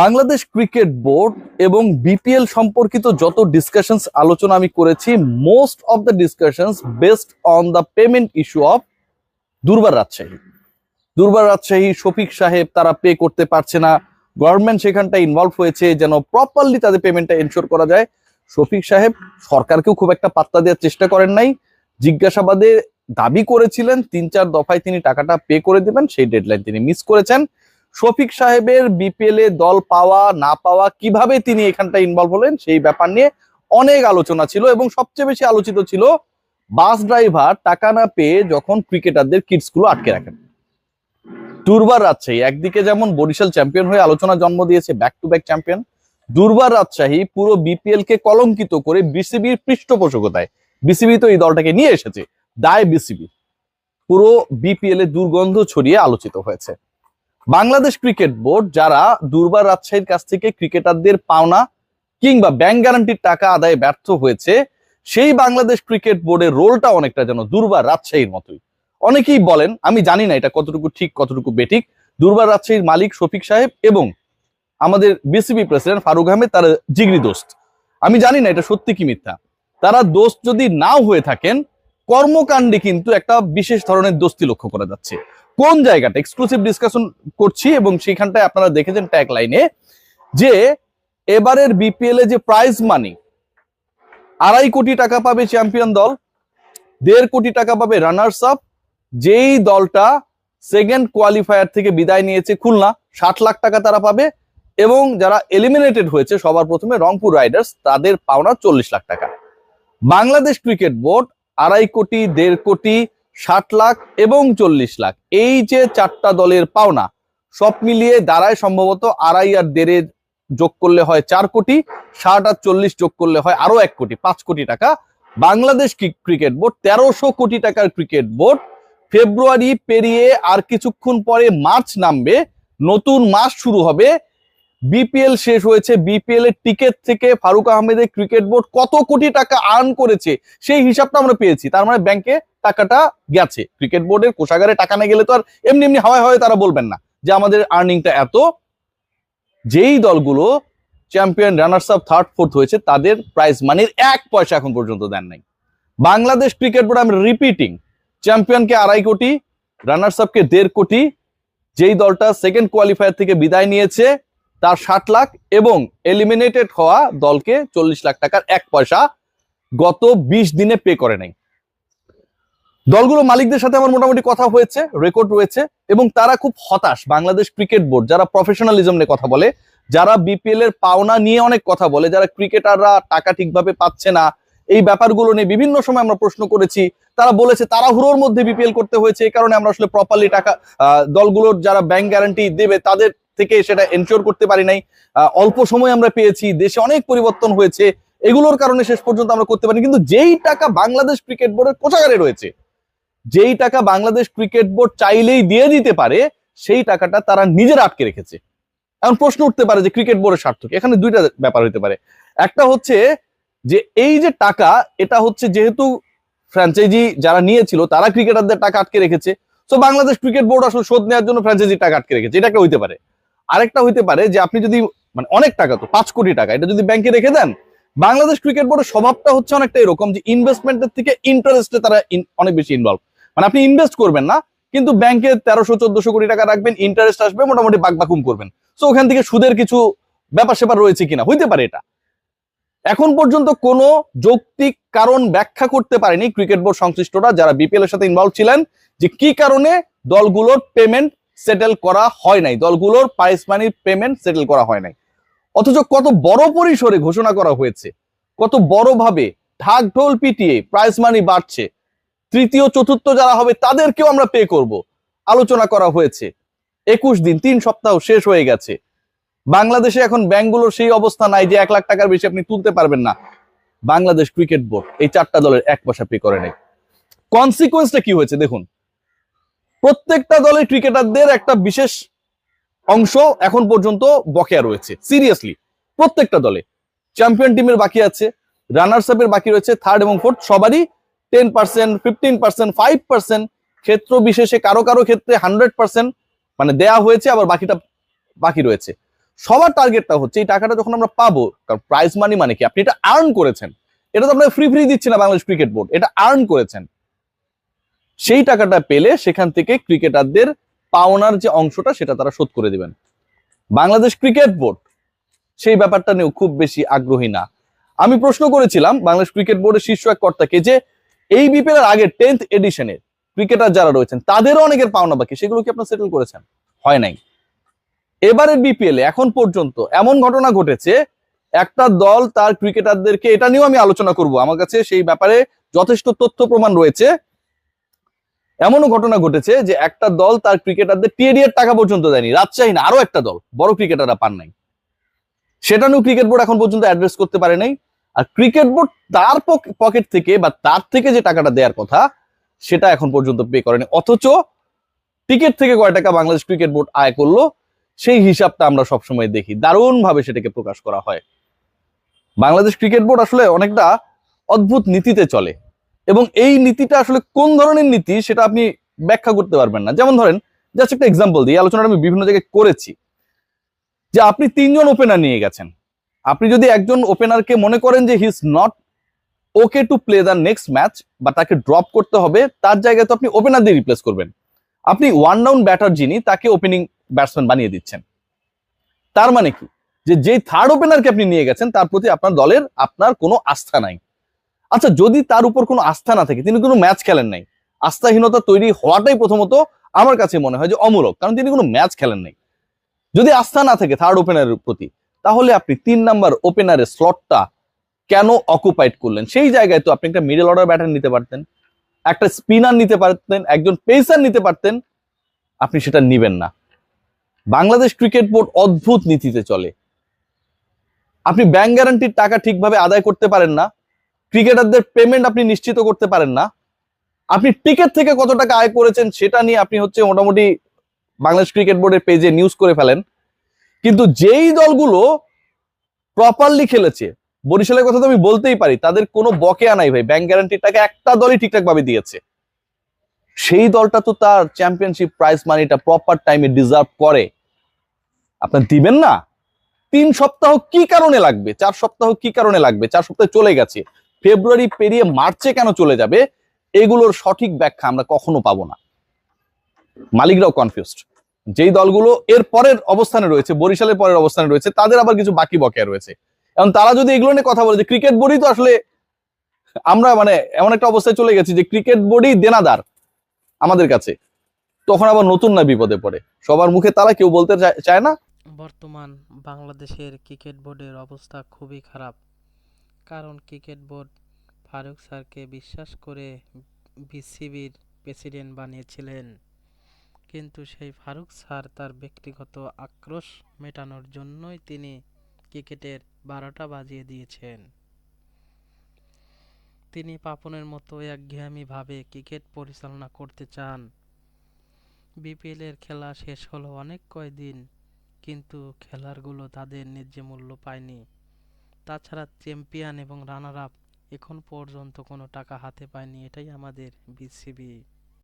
Bangladesh cricket board এবং BPL সম্পর্কিত যত ডিসকাশনস আলোচনা আমি করেছি most of the discussions based on the payment issue of Durbar Rajshahi. Durbar Rajshahi, Shafiq সাহেব তারা পে করতে পারছে না। গভর্নমেন্ট সেখানটা ইনভলভ হয়েছে যেন প্রপারলি তাদের পেমেন্টটা এনশোর করা যায়। শফিক সাহেব সরকারকেও খুব একটা পাত্তা দেওয়ার চেষ্টা করেন নাই। জিজ্ঞাসাবাদে দাবি করেছিলেন, তিন চার দফায় তিনি টাকাটা পে করে দেবেন, সেই ডেডলাইন তিনি মিস করেছেন। শফিক সাহেবের বিপিএল এ দল পাওয়া, না পাওয়া, কীভাবে তিনি এখানটা ইনভলভ হলেন সেই ব্যাপার নিয়ে অনেক আলোচনা ছিল এবং সবচেয়ে বেশি আলোচিত ছিল বাস ড্রাইভার টাকা না পেয়ে যখন ক্রিকেটারদের কিটসগুলো আটকে রাখেন। দুর্বার রাজশাহী, একদিকে যেমন বরিশাল চ্যাম্পিয়ন হয়ে আলোচনা জন্ম দিয়েছে ব্যাক টু ব্যাক চ্যাম্পিয়ন দুর্বার রাজশাহী পুরো বিপিএল কে কলঙ্কিত করে বিসিবির পৃষ্ঠপোষকতায় বিসিবি তো এই দলটাকে নিয়ে এসেছে, দায় বিসিবি পুরো বিপিএল এর দুর্গন্ধ ছড়িয়ে আলোচিত হয়েছে। বাংলাদেশ ক্রিকেট বোর্ড যারা দুর্বার রাজশাহীর কাছ থেকে ক্রিকেটারদের পাওনা কিংবা ব্যাংক গ্যারান্টির টাকা আদায়ে ব্যর্থ হয়েছে, সেই বাংলাদেশ ক্রিকেট বোর্ডের রোলটা অনেকটা যেন দুর্বার রাজশাহীর মতোই। অনেকেই বলেন, আমি জানি না এটা কতটুকু ঠিক, কতটুকু বেঠিক। দুর্বার রাজশাহীর মালিক শফিক সাহেব এবং আমাদের বিসিবি প্রেসিডেন্ট ফারুক আহমেদ তার জিগরি দোস্ত। আমি জানি না এটা সত্যি কি মিথ্যা। তারা দোস্ত যদি নাও হয়ে থাকেন, কর্মকাণ্ডে কিন্তু একটা বিশেষ ধরনের দোস্তি লক্ষ্য করা যাচ্ছে। কোন জায়গাটা? এক্সক্লুসিভ ডিসকাশন করছি এবং সেখানটায় আপনারা দেখেছেন ট্যাগ লাইনে যে এবারের বিপিএল এ যে প্রাইজ মানি আড়াই কোটি টাকা পাবে চ্যাম্পিয়ন দল, দেড় কোটি টাকা পাবে রানার্স আপ যেই দলটা সেকেন্ড কোয়ালিফায়ার থেকে বিদায় নিয়েছে খুলনা, ষাট লাখ টাকা তারা পাবে এবং যারা এলিমিনেটেড হয়েছে সবার প্রথমে রংপুর রাইডার্স তাদের পাওনা চল্লিশ লাখ টাকা। বাংলাদেশ ক্রিকেট বোর্ড আড়াই কোটি, দেড় কোটি ষাট লাখ এবং চল্লিশ লাখ। এই যে চারটা দলের পাওনা, সব মিলিয়ে দাঁড়ায় সম্ভবত আড়াই আর দেড়ের যোগ করলে হয় চার কোটি, ষাট আর চল্লিশ যোগ করলে হয় আরও এক কোটি, পাঁচ কোটি টাকা। বাংলাদেশ ক্রিকেট বোর্ড, তেরোশো কোটি টাকার ক্রিকেট বোর্ড, ফেব্রুয়ারি পেরিয়ে আর কিছুক্ষণ পরে মার্চ নামবে, নতুন মাস শুরু হবে। বিপিএল শেষ হয়েছে। বিপিএল এর টিকিট থেকে ফারুক আহমেদের ক্রিকেট বোর্ড কত কোটি টাকা আর্ন করেছে, সেই হিসাবটা আমরা পেয়েছি। তার মানে ব্যাংকে টাকাটা গেছে। ক্রিকেট বোর্ডের কোষাগারে টাকা না গেলে তো আর এমনি এমনি হাওয়ায় হাওয়ায় তারা বলবেন না যে আমাদের আর্নিংটা এত। যেই দলগুলো champion runners up third fourth হয়েছে, তাদের প্রাইজ মানির এক পয়সা এখন পর্যন্ত দেন নাই। বাংলাদেশ ক্রিকেট বোর্ড আমি রিপিটিং চ্যাম্পিয়নকে আড়াই কোটি রানার্স আপকে দেড় কোটি, যেই দলটা সেকেন্ড কোয়ালিফায়ার থেকে বিদায় নিয়েছে তার ষাট লাখ এবং এলিমিনেটেড হওয়া দলকে চল্লিশ লাখ টাকার এক পয়সা গত বিশ দিনে পে করে নাই। দলগুলো মালিকদের সাথে আমার মোটামুটি কথা হয়েছে রেকর্ড রয়েছে এবং তারা খুব হতাশ। বাংলাদেশ ক্রিকেট বোর্ড যারা প্রফেশনালিজম নিয়ে কথা বলে, যারা বিপিএল এর পাওনা নিয়ে অনেক কথা বলে, যারা ক্রিকেটাররা টাকা ঠিকভাবে পাচ্ছে না, এই ব্যাপারগুলো নিয়ে বিভিন্ন সময় আমরা প্রশ্ন করেছি। তারা বলেছে তাড়াহুড়োর মধ্যে বিপিএল করতে হয়েছে, এই কারণে আমরা আসলে প্রপারলি টাকা দলগুলোর যারা ব্যাংক গ্যারান্টি দেবে, তাদের থেকে সেটা এনশিওর করতে পারি নাই। অল্প সময় আমরা পেয়েছি, দেশে অনেক পরিবর্তন হয়েছে, এগুলোর কারণে শেষ পর্যন্ত আমরা করতে পারি কিন্তু যেই টাকা বাংলাদেশ ক্রিকেট বোর্ডের কোষাগারে রয়েছে, যেই টাকা বাংলাদেশ ক্রিকেট বোর্ড চাইলেই দিয়ে দিতে পারে, সেই টাকাটা তারা নিজেরা আটকে রেখেছে। এখন প্রশ্ন উঠতে পারে যে ক্রিকেট বোর্ডের স্বার্থ? এখানে দুইটা ব্যাপার হতে পারে। একটা হচ্ছে যে এই যে টাকা, এটা হচ্ছে যেহেতু ফ্র্যাঞ্চাইজি যারা নিয়েছিল, তারা ক্রিকেটারদের টাকা আটকে রেখেছে। তো বাংলাদেশ ক্রিকেট বোর্ড আসলে শোধ নেওয়ার জন্য ফ্র্যাঞ্চাইজির টাকা আটকে রেখেছে। এটা একটা হইতে পারে। আরেকটা হইতে পারে যে আপনি যদি মানে অনেক টাকা তো, পাঁচ কোটি টাকা, এটা যদি ব্যাংকে রেখে দেন, বাংলাদেশ ক্রিকেট বোর্ডের স্বভাবটা হচ্ছে অনেকটা এরকম যে ইনভেস্টমেন্টের থেকে ইন্টারেস্টে তারা অনেক বেশি ইনভলভ মানে আপনি ইনভেস্ট করবেন না, কিন্তু ব্যাংকে তেরোশো, চোদ্দশো কোটি টাকা রাখবেন ইন্টারেস্ট আসবে, মোটামুটি বাকবাকুম করবেন। তো ওখান থেকে সুদের কিছু ব্যাপার স্যাপার রয়েছে কিনা? হইতে পারে এটা। এখন পর্যন্ত কোনো যৌক্তিক কারণ ব্যাখ্যা করতে পারেনি ক্রিকেট বোর্ড সংশ্লিষ্টরা, যারা বিপিএল এর সাথে ইনভলভ ছিলেন, যে কি কারণে দলগুলোর পেমেন্ট সেটেল করা হয় নাই। দলগুলোর প্রাইস মানির পেমেন্ট সেটেল করা হয় নাই। অথচ কত বড় পরিসরে ঘোষণা করা হয়েছে। কত বড়ভাবে ঢাক ঢোল পিটিয়ে প্রাইস মানি বাড়ছে। তৃতীয়, চতুর্থ যারা হবে তাদেরকেও আমরা পে করব। আলোচনা করা হয়েছে। একুশ দিন, তিন সপ্তাহ শেষ হয়ে গেছে। বাংলাদেশে এখন ব্যাংকগুলোর সেই অবস্থা নাই যে এক লাখ টাকার বেশি আপনি তুলতে পারবেন না। বাংলাদেশ ক্রিকেট বোর্ড এই চারটা দলের এক পয়সা পে করে নেই। কনসিকুয়েন্সটা কি হয়েছে দেখুন। প্রত্যেকটা দলের ক্রিকেটারদের একটা বিশেষ অংশ এখন পর্যন্ত বকেয়া রয়েছে। সিরিয়াসলি প্রত্যেকটা দলে। চ্যাম্পিয়ন টিমের বাকি আছে রানার্স আপের বাকি রয়েছে থার্ড এবং ফোর্থ সবারই ten percent fifteen percent five percent ক্ষেত্র বিশেষে কারও কারও ক্ষেত্রে হান্ড্রেড পার্সেন্ট মানে দেয়া হয়েছে, আবার বাকিটা বাকি রয়েছে। সবার টার্গেটটা হচ্ছে, এই টাকাটা যখন আমরা পাবো, কারণ প্রাইজ মানি মানে কি? আপনি এটা আর্ন করেছেন। এটা তো আপনার ফ্রি ফ্রি দিচ্ছে না বাংলাদেশ ক্রিকেট বোর্ড এটা আর্ন করেছেন। সেই টাকাটা পেলে সেখান থেকে ক্রিকেটারদের পাওনার যে অংশটা, সেটা তারা শোধ করে দিবেন। বাংলাদেশ ক্রিকেট বোর্ড, সেই ব্যাপারটা নিয়েও খুব বেশি আগ্রহী না। আমি প্রশ্ন করেছিলাম বাংলাদেশ ক্রিকেট বোর্ডের শীর্ষ এক কর্তাকে যে, এই বিপিএল এর আগে টেন্থ এডিশনের ক্রিকেটার যারা রয়েছেন, তাদেরও অনেকের পাওনা বাকি, সেগুলো কি আপনার সেটেল করেছেন? হয় নাই। এবারের বিপিএল এখন পর্যন্ত এমন ঘটনা ঘটেছে, একটা দল তার ক্রিকেটারদেরকে, এটা নিয়েও আমি আলোচনা করব। আমার কাছে সেই ব্যাপারে যথেষ্ট তথ্য প্রমাণ রয়েছে। এমনও ঘটনা ঘটেছে যে একটা দল তার ক্রিকেটারদের টিএডিএর টাকা পর্যন্ত দেয়নি। রাজশাহী না আরও একটা দল, বড় ক্রিকেটাররা পান নাই। সেটা নিয়েও ক্রিকেট বোর্ড এখন পর্যন্ত অ্যাড্রেস করতে পারে নাই। আর ক্রিকেট বোর্ড তার পকেট থেকে বা তার থেকে যে টাকাটা দেওয়ার কথা, সেটা এখন পর্যন্ত পে করেনি। অথচ টিকিট থেকে কয় টাকা বাংলাদেশ ক্রিকেট বোর্ড আয় করল, সেই হিসাবটা আমরা সবসময় দেখি। দারুণ ভাবে সেটাকে প্রকাশ করা হয়। বাংলাদেশ ক্রিকেট বোর্ড আসলে অনেকটা অদ্ভুত নীতিতে চলে। এবং এই নীতিটা আসলে কোন ধরনের নীতি সেটা আপনি ব্যাখ্যা করতে পারবেন না। যেমন ধরেন জাস্ট একটা এক্সাম্পল দিই আলোচনাটা আমি বিভিন্ন জায়গায় করেছি। যে আপনি তিনজন ওপেনার নিয়ে গেছেন। আপনি যদি একজন ওপেনারকে মনে করেন যে he is not okay to play the next match বা তাকে ড্রপ করতে হবে, তার জায়গায় তো আপনি ওপেনার দিয়ে রিপ্লেস করবেন। আপনি ওয়ান ডাউন ব্যাটার যিনি, তাকে ওপেনিং ব্যাটসম্যান বানিয়ে দিচ্ছেন। তার মানে কি? যে, যেই থার্ড ওপেনারকে আপনি নিয়ে গেছেন, তার প্রতি আপনার দলের আপনার কোনো আস্থা নাই। আচ্ছা যদি তার উপর কোনো আস্থা না থাকে, তিনি কোনো ম্যাচ খেলেন নাই, আস্থাহীনতা তৈরি হওয়াটাই প্রথমত আমার কাছে মনে হয় যে অমূলক, কারণ তিনি কোনো ম্যাচ খেলেন নাই। যদি আস্থা না থাকে থার্ড ওপেনারের প্রতি, তাহলে আপনি তিন নাম্বার ওপেনারের স্লটটা কেন অকুপাইড করলেন? সেই জায়গায় তো আপনি একটা মিডল অর্ডার ব্যাটার নিতে পারতেন, একটা স্পিনার নিতে পারতেন, একজন পেসার নিতে পারতেন, আপনি সেটা নিবেন না। বাংলাদেশ ক্রিকেট বোর্ড অদ্ভুত নীতিতে চলে। আপনি ব্যাংক গ্যারান্টির টাকা ঠিকভাবে আদায় করতে পারেন না ক্রিকেটারদের পেমেন্ট আপনি নিশ্চিত করতে পারেন না। আপনি টিকিট থেকে কত টাকা আয় করেছেন সেটা নিয়ে আপনি হচ্ছে মোটামুটি বাংলাদেশ ক্রিকেট বোর্ডের পেজে নিউজ করে ফেলেন। কিন্তু যেই দলগুলো প্রপারলি খেলেছে, বরিশালের কথা তো আমি বলতেই পারি, তাদের কোনো বকেয়া নাই ভাই। ব্যাংক গ্যারান্টির টাকা একটা দলই ঠিকঠাক ভাবে দিয়েছে। সেই দলটা তো তার চ্যাম্পিয়নশিপ প্রাইজ মানিটা প্রপার টাইমে ডিজার্ভ করে। আপনার দিবেন না? তিন সপ্তাহ কি কারণে লাগবে? চার সপ্তাহ কি কারণে লাগবে? চার সপ্তাহ চলে গেছে। ফেব্রুয়ারি পেরিয়ে মার্চে কেন চলে যাবে, এগুলোর সঠিক ব্যাখ্যা আমরা কখনো পাবো না। মালিকরাও কনফিউজড যেই দলগুলো এর পরের অবস্থানে রয়েছে, বরিশালের পরের অবস্থানে রয়েছে, তাদের আবার কিছু বাকি বকেয়া রয়েছে। এখন তারা যদি এগুলো নিয়ে কথা বলে যে ক্রিকেট বোর্ডই তো আসলে আমরা মানে এমন একটা অবস্থায় চলে গেছি যে ক্রিকেট বোর্ডই দেনাদার আমাদের কাছে, তখন আবার নতুন না বিপদে পড়ে। সবার মুখে তারা কেউ বলতে চায় না। বর্তমান বাংলাদেশের ক্রিকেট বোর্ডের অবস্থা খুবই খারাপ। কারণ ক্রিকেট বোর্ড ফারুক স্যারকে বিশ্বাস করে বিসিবির প্রেসিডেন্ট বানিয়েছিলেন। কিন্তু সেই ফারুক স্যার তার ব্যক্তিগত আক্রোশ মেটানোর জন্যই তিনি ক্রিকেটের বারোটা বাজিয়ে দিয়েছেন। তিনি পাপনের মতো একঘেয়ামিভাবে ক্রিকেট পরিচালনা করতে চান। বিপিএলের খেলা শেষ হলো অনেক কয়দিন, কিন্তু খেলারগুলো তাদের ন্যায্য মূল্য পায়নি। তাছাড়া চ্যাম্পিয়ন এবং রানার আপ এখন পর্যন্ত কোনো টাকা হাতে পায়নি এটাই আমাদের বিসিবি।